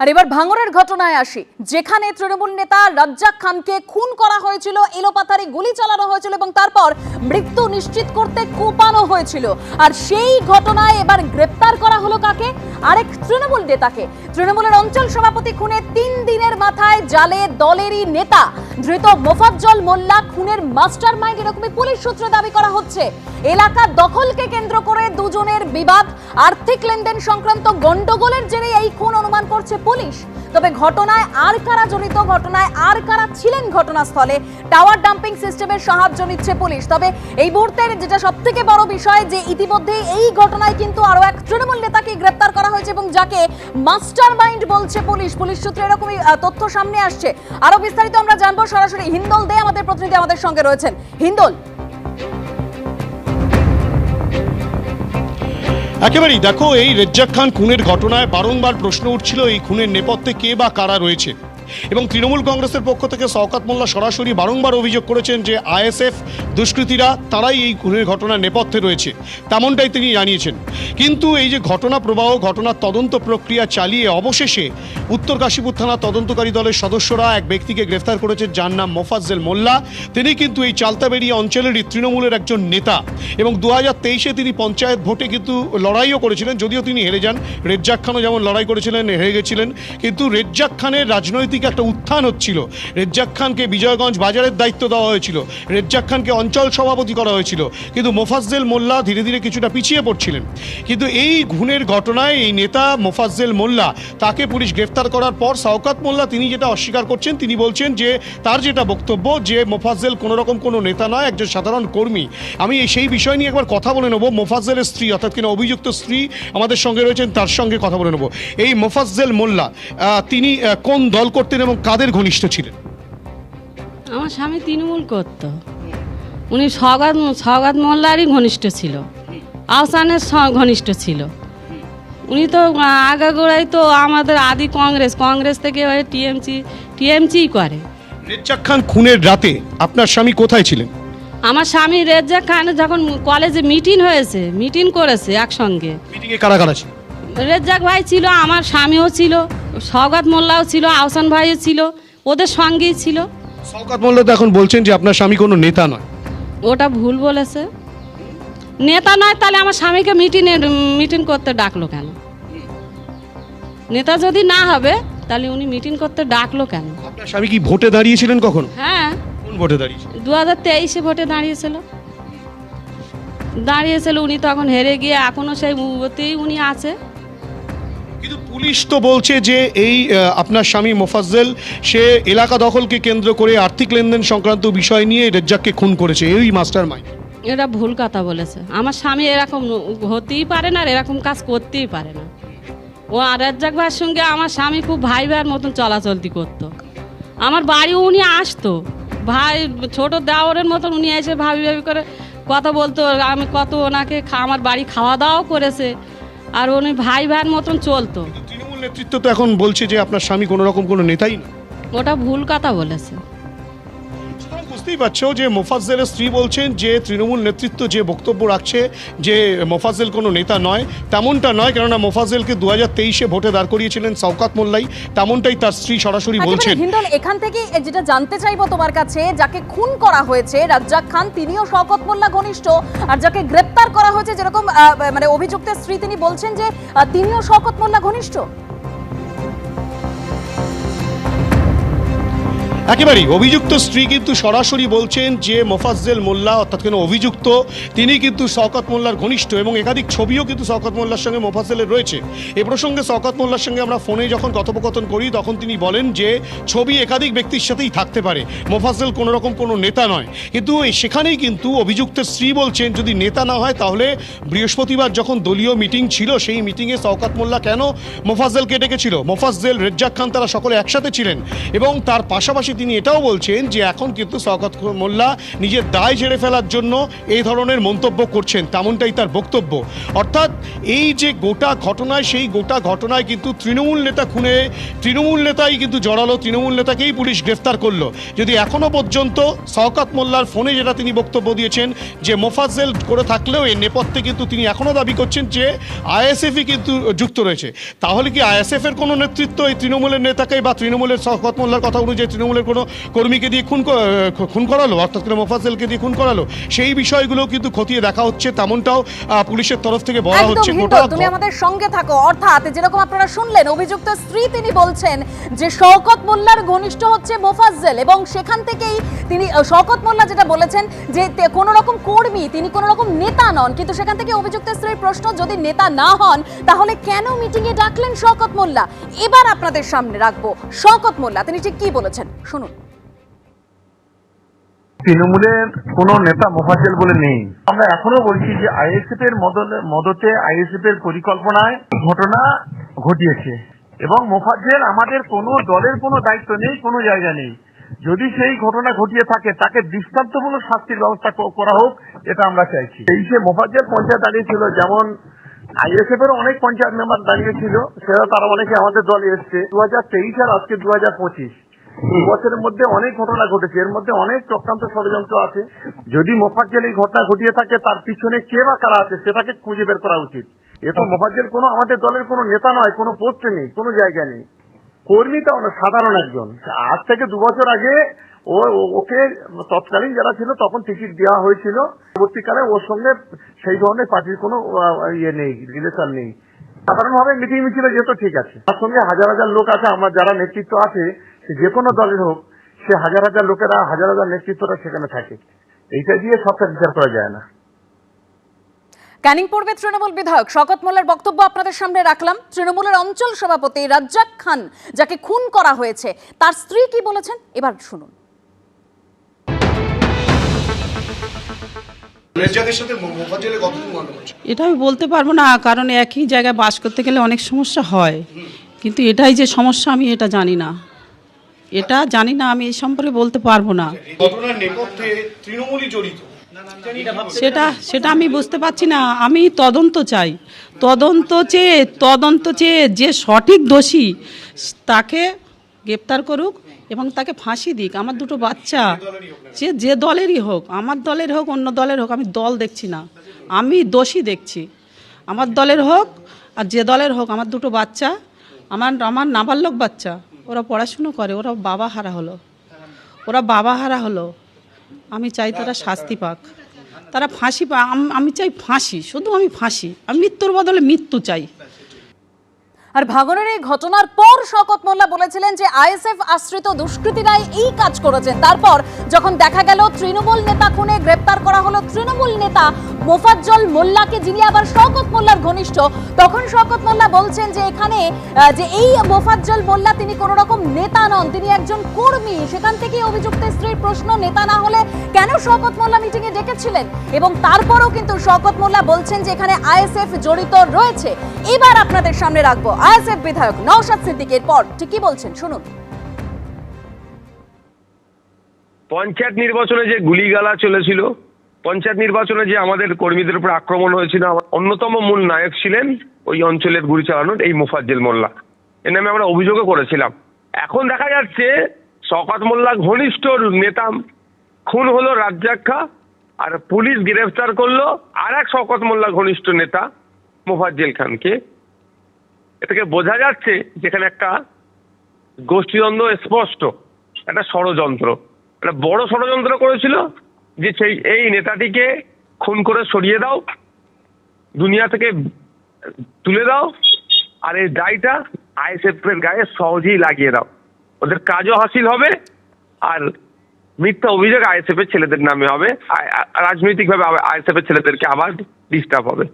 আর এবার ভাঙরের ঘটনায় আসি। যেখানে তৃণমূল নেতা রাজ্জাক খানকে খুন করা হয়েছিল এলোপাথারি গুলি চালানো হয়েছিল এবং তারপর মৃত্যু নিশ্চিত করতে কোপানো হয়েছিল। আর সেই ঘটনায় এবার গ্রেপ্তার করা হলো কাকে? আরেক তৃণমূল নেতাকে। তৃণমূলের অঞ্চল সভাপতি খুনে তিন দিনের মাথায় জালে দলেরই নেতা। ধৃত মোফাজ্জল মোল্লা খুনের মাস্টার মাইন্ড এরকমই পুলিশ সূত্রে দাবি করা হচ্ছে। এলাকা দখলকে কেন্দ্র করে দুজনের বিবাদ। আর্থিক লেনদেন সংক্রান্ত গন্ডগোলের জেরে এই খুন অনুমান করছে পুলিশ। তবে ঘটনায় আর কারা জড়িত, ঘটনায় আর কারা ছিলেন ঘটনাস্থলে, টাওয়ার ডাম্পিং সিস্টেমের সাহায্য নিচ্ছে পুলিশ। তবে এই মুহূর্তের যেটা সব থেকে বড় বিষয়, যে ইতিমধ্যে এই ঘটনায় কিন্তু আরও এক তৃণমূল নেতাকে গ্রেপ্তার করা হয়েছে এবং যাকে মাস্টার মাইন্ড বলছে পুলিশ। পুলিশ সূত্রে এরকমই তথ্য সামনে আসছে। আরও বিস্তারিত আমরা জানব সরাসরি। হিন্দল দে আমাদের প্রতিনিধি আমাদের সঙ্গে রয়েছেন। হিন্দল। একেবারেই দেখো এই রেজ্জাক খান খুনের ঘটনায় বারংবার প্রশ্ন উঠছিল এই খুনের নেপথ্যে কে বা কারা রয়েছে। এবং তৃণমূল কংগ্রেসের পক্ষ থেকে শওকাত মোল্লা সরাসরি বারংবার অভিযোগ করেছেন যে আইএসএফ দুষ্কৃতীরা তারাই এই খুনের ঘটনার নেপথ্যে রয়েছে, তেমনটাই তিনি জানিয়েছেন। কিন্তু এই যে ঘটনা প্রবাহ, ঘটনার তদন্ত প্রক্রিয়া চালিয়ে অবশেষে উত্তর কাশীপুর থানা তদন্তকারী দলের সদস্যরা এক ব্যক্তিকে গ্রেফতার করেছে, যার নাম মোফাজ্জেল মোল্লা। তিনি কিন্তু এই চালতাবেড়ি অঞ্চলেরই তৃণমূলের একজন নেতা এবং দু হাজার তেইশে তিনি পঞ্চায়েত ভোটে কিন্তু লড়াইও করেছিলেন, যদিও তিনি হেরে যান। রেজ্জাক খানও যেমন লড়াই করেছিলেন, হেরে গেছিলেন। কিন্তু রেজ্জাক খানের রাজনৈতিক একটা উত্থান হচ্ছিল। রেজ্জাক খানকে বিজয়গঞ্জ বাজারের দায়িত্ব দেওয়া হয়েছিল। রেজ্জাক খানকে অঞ্চল সভাপতি করা হয়েছিল। কিন্তু মোফাজ্জেল মোল্লা ধীরে ধীরে কিছুটা পিছিয়ে পড়ছিলেন। কিন্তু এই খুনের ঘটনায় এই নেতা মোফাজ্জেল মোল্লা তাকে পুলিশ গ্রেফতার করার পর শওকাত মোল্লা তিনি যেটা অস্বীকার করছেন, তিনি বলছেন যে তার যেটা বক্তব্য যে মোফাজ্জেল কোনো রকম কোনো নেতা নয়, একজন সাধারণ কর্মী। আমি সেই বিষয় নিয়ে একবার কথা বলে নেব। মোফাজ্জেলের স্ত্রী অর্থাৎ কিনা অভিযুক্ত স্ত্রী আমাদের সঙ্গে রয়েছেন, তার সঙ্গে কথা বলে নেব। এই মোফাজ্জেল মোল্লা তিনি কোন দল করতেন এবং কাদের ঘনিষ্ঠ ছিলেন? আমার স্বামী তৃণমূল করত। উনি সগাত সগাত মোল্লারই ঘনিষ্ঠ ছিল। আহসানের ঘনিষ্ঠ ছিল। উনি তো আগাগোড়াই তো আমাদের আদি কংগ্রেস কংগ্রেস থেকে হয়ে টিএমসি টিএমসিই করে। রেজ্জাক খান খুনের রাতে আপনার স্বামী কোথায় ছিলেন? আমার স্বামী রেজ্জাক খান যখন কলেজে মিটিং হয়েছে মিটিং করেছে একসঙ্গে। মিটিংয়ে কারা কারা ছিল? রেজ্জাক ভাই ছিল আমার স্বামীও ছিল। সগাত মোল্লাও ছিল আহসান ভাইও ছিল ওদের সঙ্গেই ছিল। শওকাত মোল্লা তো এখন বলছেন যে আপনার স্বামী কোনো নেতা নয়। ওটা ভুল বলেছে। নেতা নয় তাহলে আমার স্বামীকে মিটিংয়ে মিটিং করতে ডাকলো কেন? নেতা যদি না হবে তাহলে উনি মিটিং করতে ডাকলো কেন? আপনার স্বামী কি ভোটে দাঁড়িয়েছিলেন কখন? হ্যাঁ। কোন ভোটে দাঁড়িয়েছিলেন দু হাজার তেইশে ভোটে দাঁড়িয়েছিল। দাঁড়িয়েছিল উনি তখন হেরে গিয়ে এখনও সেই মুহূর্তেই উনি আছে। কিন্তু পুলিশ তো বলছে যে এই আপনার স্বামী মোফাজ্জেল, সে এলাকা দখলকে কেন্দ্র করে আর্থিক লেনদেন সংক্রান্ত বিষয় নিয়ে রেজ্জাককে খুন করেছে। এই মাস্টার মাইন্ড এটা ভুল কথা বলেছে। আমার স্বামী এরকম হতেই পারে না আর এরকম কাজ করতেই পারে না। ও আর রাজ্জাক ভাইয়ের সঙ্গে আমার স্বামী খুব ভাই ভাইয়ের মতন চলাচলতি করতো। আমার বাড়ি উনি আসতো। ভাই ছোট দেওয়ারের মতন উনি এসে ভাবি ভাবি করে কথা বলতো। আমি কত ওনাকে আমার বাড়ি খাওয়া দাওয়াও করেছে। আর উনি ভাই ভাইয়ের মতন চলতো। তৃণমূল নেতৃত্ব তো এখন বলছে যে আপনার স্বামী কোনো রকম কোনো নেতাই না। ওটা ভুল কথা বলেছে। বুঝতেই পারছ যে মোফাজ্জেলের স্ত্রী বলছেন যে তৃণমূল নেতৃত্ব যে বক্তব্য রাখছে যে মোফাজ্জেল কোনো নেতা নয় তেমনটা নয় কেননা মোফাজ্জেলকে দু হাজার তেইশে ভোটে দাঁড় করিয়েছিলেন শওকাত মোল্লাই তেমনটাই তার স্ত্রী সরাসরি বলছেন। এখান থেকে যেটা জানতে চাইব তোমার কাছে যাকে খুন করা হয়েছে রাজ্জাক খান তিনিও শওকত মোল্লা ঘনিষ্ঠ আর যাকে গ্রেপ্তার করা হয়েছে যেরকম মানে অভিযুক্তের স্ত্রী তিনি বলছেন যে তিনিও শওকত মোল্লা ঘনিষ্ঠ? একেবারেই। অভিযুক্ত স্ত্রী কিন্তু সরাসরি বলছেন যে মোফাজ্জেল মোল্লা, অর্থাৎ কোনো অভিযুক্ত, তিনি কিন্তু শওকত মোল্লার ঘনিষ্ঠ এবং একাধিক ছবিও কিন্তু শওকত মোল্লার সঙ্গে মোফাজ্জেলের রয়েছে। এ প্রসঙ্গে শওকত মোল্লার সঙ্গে আমরা ফোনে যখন কথোপকথন করি, তখন তিনি বলেন যে ছবি একাধিক ব্যক্তির সাথেই থাকতে পারে। মোফাজ্জেল কোনো রকম কোনো নেতা নয়। কিন্তু সেখানেই কিন্তু অভিযুক্তের স্ত্রী বলছেন, যদি নেতা না হয় তাহলে বৃহস্পতিবার যখন দলীয় মিটিং ছিল, সেই মিটিংয়ে শওকত মোল্লা কেন মোফাজ্জেলকে ডেকেছিল? মোফাজ্জেল, রেজ্জাক খান তারা সকলে একসাথে ছিলেন এবং তার পাশাপাশি তিনি এটাও বলছেন যে এখন কিন্তু শওকত মোল্লা নিজের দায় ঝেড়ে ফেলার জন্য এই ধরনের মন্তব্য করছেন, তেমনটাই তার বক্তব্য। অর্থাৎ এই যে গোটা ঘটনায়, সেই গোটা ঘটনায় কিন্তু তৃণমূল নেতা খুনে, তৃণমূল নেতাই কিন্তু জড়ালো, তৃণমূল নেতাকেই পুলিশ গ্রেফতার করল। যদি এখনও পর্যন্ত শওকত মোল্লার ফোনে যেটা তিনি বক্তব্য দিয়েছেন যে মোফাজ্জেল করে থাকলেও এর নেপথ্যে কিন্তু তিনি এখনও দাবি করছেন যে আইএসএফই কিন্তু যুক্ত রয়েছে। তাহলে কি আইএসএফের কোনো নেতৃত্ব এই তৃণমূলের নেতাকে বা তৃণমূলের শওকত মোল্লার কথা অনুযায়ী তৃণমূলের কোনো কর্মীকে দিয়ে খুন খুন করালো? অর্থাৎ করে মোফাজ্জেলকে দিয়ে খুন করালো? সেই বিষয়গুলো কিন্তু খতিয়ে দেখা হচ্ছে তেমনটাও পুলিশের তরফ থেকে বলা হচ্ছে তুমি আমাদের সঙ্গে থাকো। অর্থাৎ যেরকম আপনারা শুনলেন অভিযুক্ত স্ত্রী তিনি বলছেন যে শওকত মোল্লার ঘনিষ্ঠ হচ্ছে মোফাজ্জেল এবং সেখান থেকেই তিনি শওকত মোল্লা যেটা বলেছেন যে কোনো রকম কর্মী তিনি কোনো রকম নেতা নন কিন্তু সেখান থেকে অভিযুক্ত স্ত্রীর প্রশ্ন যদি নেতা না হন তাহলে কেন মিটিংয়ে ডাকলেন শওকত মোল্লা? এবার আপনাদের সামনে রাখব শওকত মোল্লা। তিনি ঠিক কি বলেছেন? শুনুন। তৃণমূলের কোন নেতা মোফাজ্জেল বলে নেই। আমরা এখনও বলছি যে আইএসএফ এর মদতে আইএসএফ এর পরিকল্পনায় ঘটনা ঘটিয়েছে। এবং মোফাজ্জেল আমাদের কোনো দলের কোনো দায়িত্ব নেই, কোনো জায়গা নেই। যদি সেই ঘটনা ঘটিয়ে থাকে, তাকে দৃষ্টান্তমূলক শাস্তির ব্যবস্থা করা হোক, এটা আমরা চাইছি। এই যে মোফাজ্জেল পঞ্চায়েত দাঁড়িয়েছিল যেমন আইএসএফ এর অনেক পঞ্চায়েত মেম্বার দাঁড়িয়েছিল সেটা তারা অনেকে আমাদের দলে এসছে। দু হাজার তেইশ আর আজকে দু হাজার পঁচিশ। দু বছরের মধ্যে অনেক ঘটনা ঘটেছে। এর মধ্যে অনেক চক্রান্ত ষড়যন্ত্র আছে। যদি মোফাজ্জেল এই ঘটনা ঘটিয়ে থাকে তার পিছনে কে বা কারা আছে সেটাকে খুঁজে বের করা উচিত। এ তো মোফাজ্জেল কোনো আমাদের দলের কোনো নেতা নয় কোনো পোস্টে নেই কোনো জায়গায় নেই। কর্মীটাও না সাধারণ একজন। আজ থেকে দু বছর আগে ও ওকে তৎকালীন যারা ছিল তখন টিকিট দেওয়া হয়েছিল। পরবর্তীকালে ওর সঙ্গে সেই ধরনের পার্টির কোনো ইয়ে নেই রিলেশন নেই। সাধারণভাবে মিটিং মিছিলে যেত ঠিক আছে। তার সঙ্গে হাজার হাজার লোক আছে আমার যারা নেতৃত্ব আছে যে কোনো দলের হোক সে হাজার হাজার লোকেরা হাজার হাজার নেতৃত্বরা সেখানে থাকে। এইটা দিয়ে সবটা বিচার করা যায় না। ক্যানিং পূর্বে তৃণমূল বিধায়ক শকত মোল্লার বক্তব্য আপনাদের সামনে রাখলাম। তৃণমূলের অঞ্চল সভাপতি রাজ্জাক খান যাকে খুন করা হয়েছে তার স্ত্রী কি বলেছেন? এবার শুনুন? এটা আমি বলতে পারব না কারণ একই জায়গায় বাস করতে গেলে অনেক সমস্যা হয়। কিন্তু এটাই যে সমস্যা আমি এটা জানি না। এটা জানি না আমি এই সম্পর্কে বলতে পারব না। ঘটনার নেপথ্যে তৃণমূলই জড়িত। সেটা সেটা আমি বুঝতে পারছি না আমি তদন্ত চাই। তদন্ত চেয়ে তদন্ত চেয়ে যে সঠিক দোষী তাকে গ্রেপ্তার করুক এবং তাকে ফাঁসি দিক। আমার দুটো বাচ্চা যে যে দলেরই হোক আমার দলের হোক অন্য দলের হোক আমি দল দেখছি না। আমি দোষী দেখছি। আমার দলের হোক আর যে দলের হোক আমার দুটো বাচ্চা আমার আমার নাবালক বাচ্চা। ওরা পড়াশুনো করে, ওরা বাবা হারা হলো। ওরা বাবা হারা হলো। আমি চাই তারা শাস্তি পাক। তারা ফাঁসি পা আমি চাই ফাঁসি, শুধু আমি ফাঁসি। আমি মৃত্যুর বদলে মৃত্যু চাই। আর ভাঙনের এই ঘটনার পর শকত মোল্লা বলেছিলেন যে আইএসএফ আশ্রিত দুষ্কৃতীরাই এই কাজ করেছেন তারপর যখন দেখা গেল তৃণমূল নেতা খুনে গ্রেপ্তার করা হলো, তৃণমূল নেতা মোফাজ্জল মোল্লাকে, যিনি আবার শকত মোল্লার ঘনিষ্ঠ, তখন শকত মোল্লা বলছেন যে এখানে যে এই মোফাজ্জল মোল্লা তিনি কোনো রকম নেতা নন, তিনি একজন কর্মী। সেখান থেকে অভিযুক্ত স্ত্রীর প্রশ্ন, নেতা না হলে কেন শকত মোল্লা মিটিং এ ডেকেছিলেন? এবং তারপরও কিন্তু শকত মোল্লা বলছেন যে এখানে আইএসএফ জড়িত রয়েছে। এবার আপনাদের সামনে রাখব। আইএসএফ বিধায়ক নওশাদ সিদ্দিকের পর ঠিক কি বলছেন, শুনুন। পঞ্চায়েত নির্বাচনে যে গুলিগালা চলেছিল, পঞ্চায়েত নির্বাচনে যে আমাদের কর্মীদের উপর আক্রমণ হয়েছিল অন্যতম মূল নায়ক ছিলেন ওই অঞ্চলের গুলি চালানোর এই মুফাজ্জেল মোল্লা। এর নামে আমরা অভিযোগও করেছিলাম। এখন দেখা যাচ্ছে শকাত মোল্লা ঘনিষ্ঠ নেতা খুন হলো রাজ্জাক খা আর পুলিশ গ্রেফতার করল আর এক শওকত মোল্লা ঘনিষ্ঠ নেতা মুফাজ্জেল খানকে। থেকে বোঝা যাচ্ছে যেখানে একটা গোষ্ঠীদ্বন্দ্ব স্পষ্ট, একটা ষড়যন্ত্র। একটা বড় ষড়যন্ত্র করেছিল যে সেই এই নেতাটিকে খুন করে সরিয়ে দাও, দুনিয়া থেকে তুলে দাও, আর এই দায়টা আইএসএফ এর গায়ে সহজেই লাগিয়ে দাও। ওদের কাজও হাসিল হবে, আর মিথ্যা অভিযোগ আইএসএফ এর ছেলেদের নামে হবে রাজনৈতিকভাবে আইএসএফ এর ছেলেদেরকে আবার ডিস্টার্ব হবে।